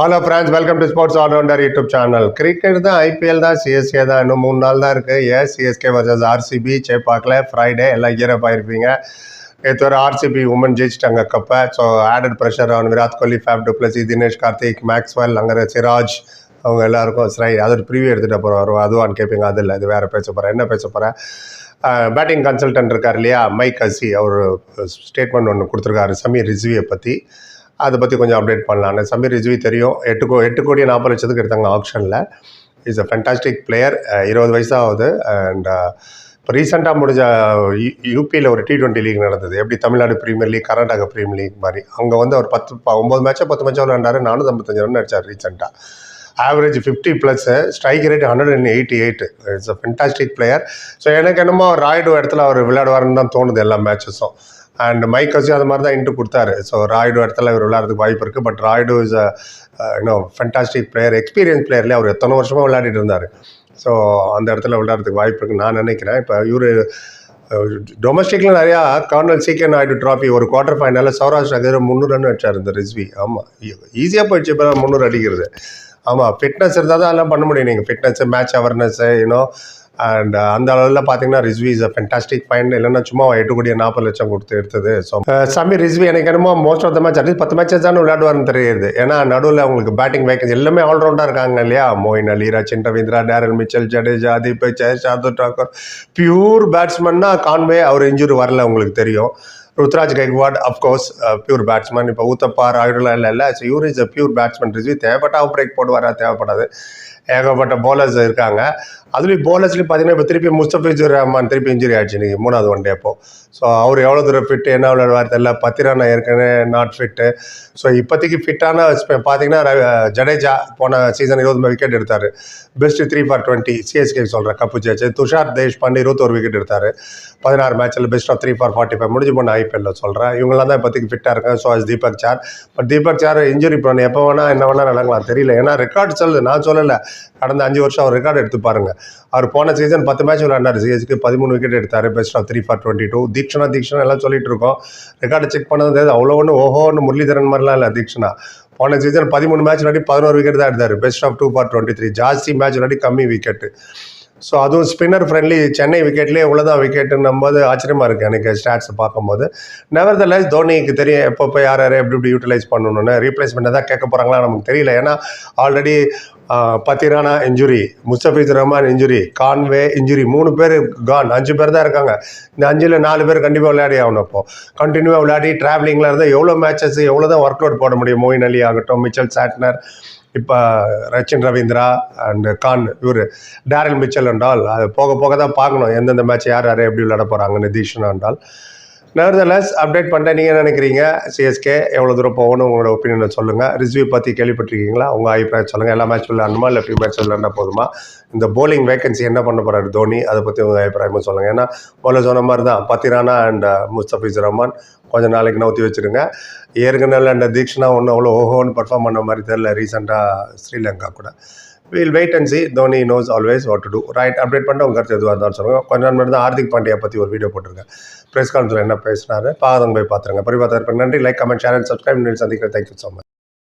Hello friends welcome to sports allrounder YouTube channel cricket தான் IPL தான் CSK தான். இன்னும் மூணு நாள் தான் இருக்குது ஏ சிஎஸ்கே வர்சஸ் ஆர்சிபி சேப்பாக்கில் ஃப்ரைடே எல்லாம் ஈரப் ஆயிருப்பீங்க. நேற்று ஒரு ஆர்சிபி உமன் ஜெயிச்சிட்டாங்க கப்பை so added pressure on Virat Kohli Faf du Plessis Dinesh Karthik Maxwell அங்கே சிராஜ் அவங்க எல்லாருக்கும் சரி அதோட ப்ரீவியூ எடுத்துகிட்டு அப்புறம் வரும். அதுவான்னு கேட்பீங்க அது இல்லை இது வேறு பேச போகிறேன் என்ன பேச போகிறேன் பேட்டிங் கன்சல்டன்ட் இருக்கார் இல்லையா? மைக் அசி அவர் ஸ்டேட்மெண்ட் ஒன்று கொடுத்துருக்காரு. சமீர் ரிஸ்வியை பற்றி அதை பற்றி கொஞ்சம் அப்டேட் பண்ணலான்னு சமீர் ரிஜ்வி தெரியும். எட்டு கோ எட்டு கோடி நாற்பது லட்சத்துக்கு எடுத்தாங்க ஆப்ஷனில் இஸ் அ ஃபென்டாஸ்டிக் பிளேயர் இருபது வயசாகுது. அண்ட் இப்போ ரீசெண்டாக முடிஞ்ச யூபியில் ஒரு டி டுவெண்ட்டி லீக் நடந்தது. எப்படி Tamil Nadu premier league Karnataka premier league மாதிரி. அங்கே வந்து அவர் பத்து ஒம்பது மேட்சோ பத்து மேட்சோ விளையாண்டாரு. நானூற்றி ஐம்பத்தஞ்சு ரன் அடித்தார் ரீசெண்டாக average fifty plus strike rate hundred and eighty eight it's a fantastic player so எனக்கு என்னமோ ராய்டு இடத்துல அவர் விளையாடுவாருன்னு தான் தோணுது எல்லா மேட்சஸும் அண்ட் மைக் வச்சு அது மாதிரி தான் இன்ட்டு கொடுத்தாரு ஸோ ராய்டு இடத்துல இவர் விளையாடுறதுக்கு வாய்ப்பு இருக்குது பட் ராய்டு இஸ் அ இன்னும் ஃபென்டாஸ்டிக் பிளேயர் எக்ஸ்பீரியன்ஸ் பிளேயர்லேயே அவர் எத்தனை வருஷமாக விளையாடிட்டு இருந்தார். ஸோ அந்த இடத்துல விளையாடுறதுக்கு வாய்ப்பு இருக்குன்னு நான் நினைக்கிறேன். இப்போ இவர் டொமஸ்டிக்கில் uh, நிறையா colonel C K Nayudu trophy ஒரு குவார்டர் ஃபைனலில் சௌராஷ்டிரா எதிர முந்நூறு ரன் அடிச்சார் இந்த ரிஸ்வி. ஆமாம் ஈஸியாக போயிடுச்சு இப்போ முந்நூறு அடிக்கிறது. ஆமாம் ஃபிட்னஸ் இருந்தால் தான் எல்லாம் பண்ண முடியும். நீங்கள் fitness match awareness you know and uh, அந்த அளவில் பார்த்தீங்கன்னா Rizvi is a fantastic fine இல்லைன்னா சும்மா எட்டு நாற்பது லட்சம் கொடுத்து எடுத்தது. ஸோ சமீர் ரிஸ்வி எனக்கு என்னமோ most of the match at least பத்து மேட்சஸ் தான் விளையாடுவார்னு தெரியுது. ஏன்னா நடுவில் அவங்களுக்கு பேட்டிங் வேக்கன்சி எல்லாமே ஆல்ரவுண்டாக இருக்காங்க இல்லையா? மோயின் அலி ரச்சின் ரவீந்திரா டேரல் மிச்சல் ஜடேஜா தீப் ஜெயர் சாது டாக்கர் பியூர் பேட்ஸ்மன்னா கான்வே அவர் இன்ஜுரி வரல உங்களுக்கு தெரியும். Ruturaj Gaikwad of course pure batsman uh, இப்போ ஊத்தப்பா ராயுடுலாம் இல்லை இல்லை. ஸோ இவர் is a pure batsman Rizvi தேவைப்பட்டா பிரேக் போடுவாரா? தேவைப்படாது. ஏகப்பட்ட போலர்ஸ் இருக்காங்க. அதுலேயும் போலர்ஸ்லேயும் பார்த்தீங்கன்னா இப்போ திருப்பி முஸ்தபிஜுர் ரஹ்மான் திருப்பி இன்ஜுரி ஆயிடுச்சு இன்னைக்கு மூணாவது ஒன் டே அப்போ. ஸோ அவர் எவ்வளோ தூரம் ஃபிட் என்ன விளையாடுவார் தெரியல. பத்திரானா ஏற்கனவே நாட் ஃபிட்டு ஸோ இப்போதைக்கு ஃபிட்டான பார்த்தீங்கன்னா ரவி uh, ஜடேஜா போன சீசன் இருபது விக்கெட் எடுத்தார். Best three for twenty CSK சொல்கிறேன் கப்பு ஜேச்சு துஷார் தேஷ்பாண்டே இருபத்தோரு விக்கெட் எடுத்தார். பதினாறு மேட்ச்சில் best of three for forty five முடிஞ்சு போன ஐபிஎல்ல சொல்கிறேன் இவங்களாம் தான் இப்போதைக்கு ஃபிட்டாக இருக்காங்க. So as Deepak Chahar but Deepak Chahar injury பண்ண எப்போ வேணால் என்ன வேணால் நடக்கலாம். தெரியல. ஏன்னா ரெக்கார்ட் சொல்லுது நான் சொல்லலை. கடந்த அஞ்சு வருஷம் அவர் ரெக்கார்டு எடுத்து பாருங்க. அவர் போன சீசன் பத்து மேட்ச் விளையாண்டார் சிஎஸ்க்கு பதிமூணு விக்கெட் எடுத்தார். Best of three for twenty two Theekshana Theekshana எல்லாம் சொல்லிட்டு இருக்கோம். ரெக்கார்டு செக் பண்ணது அவ்வளோ ஒன்று ஓஹோன்னு முரளிதரன் மாதிரிலாம் இல்லை தீக்ஷனா. போன சீசன் பதிமூணு மேட்ச் விளையாடி பதினோரு விக்கெட் தான் எடுத்தார். Best of two for twenty three ஜாஸ்தி மேட்ச் விளையாடி கம்மி விக்கெட்டு ஸோ அதுவும் ஸ்பின்னர் ஃப்ரெண்ட்லி சென்னை விக்கெட்லேயே இவ்வளோதான் விக்கெட்டுன்னும் போது ஆச்சரியமாக இருக்குது எனக்கு ஸ்டாட்ஸை பார்க்கும்போது. நெவர்தலஸ் தோனிக்கு தெரியும் எப்போ போய் யார் யார் எப்படி எப்படி யூட்டிலைஸ் பண்ணணும்னு. ரீப்ளேஸ்மெண்ட் தான் கேட்க போகிறாங்களா நமக்கு தெரியல. ஏன்னா already Pathirana injury Mustafizur Rahman injury Conway injury மூணு பேர் கான் அஞ்சு பேர் தான் இருக்காங்க. இந்த அஞ்சில் நாலு பேர் கண்டிப்பாக விளையாடி ஆகணும் இப்போ கண்டினியூவாக விளையாடி ட்ராவலிங்கில் இருந்தால் எவ்வளோ மேட்சஸ் எவ்வளோ தான் ஒர்க் அவுட் போட முடியும்? மோயின் அலி ஆகட்டும் மிச்சல் சாட்னர் இப்போ ரச்சின் ரவீந்திரா அண்டு கான் இவர் டேரல் மிச்சல் என்றால் அது போக போக தான் பார்க்கணும். எந்தெந்த மேட்ச் யார் யார் எப்படி விளையாட போகிறாங்க நிதிஷ்னா என்றால். நேர்தலஸ் அப்டேட் பண்ணிட்டேன். நீங்கள் நினைக்கிறீங்க? சிஎஸ்கே எவ்வளோ தூரம் போகணும் உங்களோட ஒப்பீனியனை சொல்லுங்கள் ரிவ்யூ பற்றி கேள்விப்பட்டிருக்கீங்களா? உங்கள் அபிப்பிராயம் சொல்லுங்கள் எல்லா மேட்ச் விளையாடணுமா இல்லை ஃபியூ மேட்ச் விளையாண்டா போதுமா? இந்த போலிங் வேகன்சி என்ன பண்ண போகிறாரு தோனி அதை பற்றி உங்கள் அபிப்பிராயமும் சொல்லுங்கள் ஏன்னா முதல்ல சொன்ன மாதிரி தான் பத்திரானா அண்ட் uh, முஸ்தபிஸ் ரஹ்மான் கொஞ்சம் நாளைக்கு நவுத்தி வச்சுருங்க. ஏற்கனவே அந்த தீக்ஷனா ஒன்றும் அவ்வளோ ஓஹோன்னு பர்ஃபார்ம் பண்ண மாதிரி தெரியல ரீசெண்டாக ஸ்ரீலங்கா கூட. Will wait and see Dhoni knows always what to do right update பண்ணிட்டு உங்கள் கருத்து எதுவாக இருந்தாலும் சொல்லுங்கள் கொஞ்ச நாள் முன்னாடி தான் ஹார்திக் பாண்டியா பற்றி ஒரு வீடியோ போட்டிருக்கேன். ப்ரெஸ் கான்ஃபரன்ஸில் என்ன பேசினாரு? பாதம் போய் பார்த்துருங்க. பரிபாத்தா இருப்பேன் நன்றி like comment channel and subscribe சந்திக்கிறேன். Thank you so much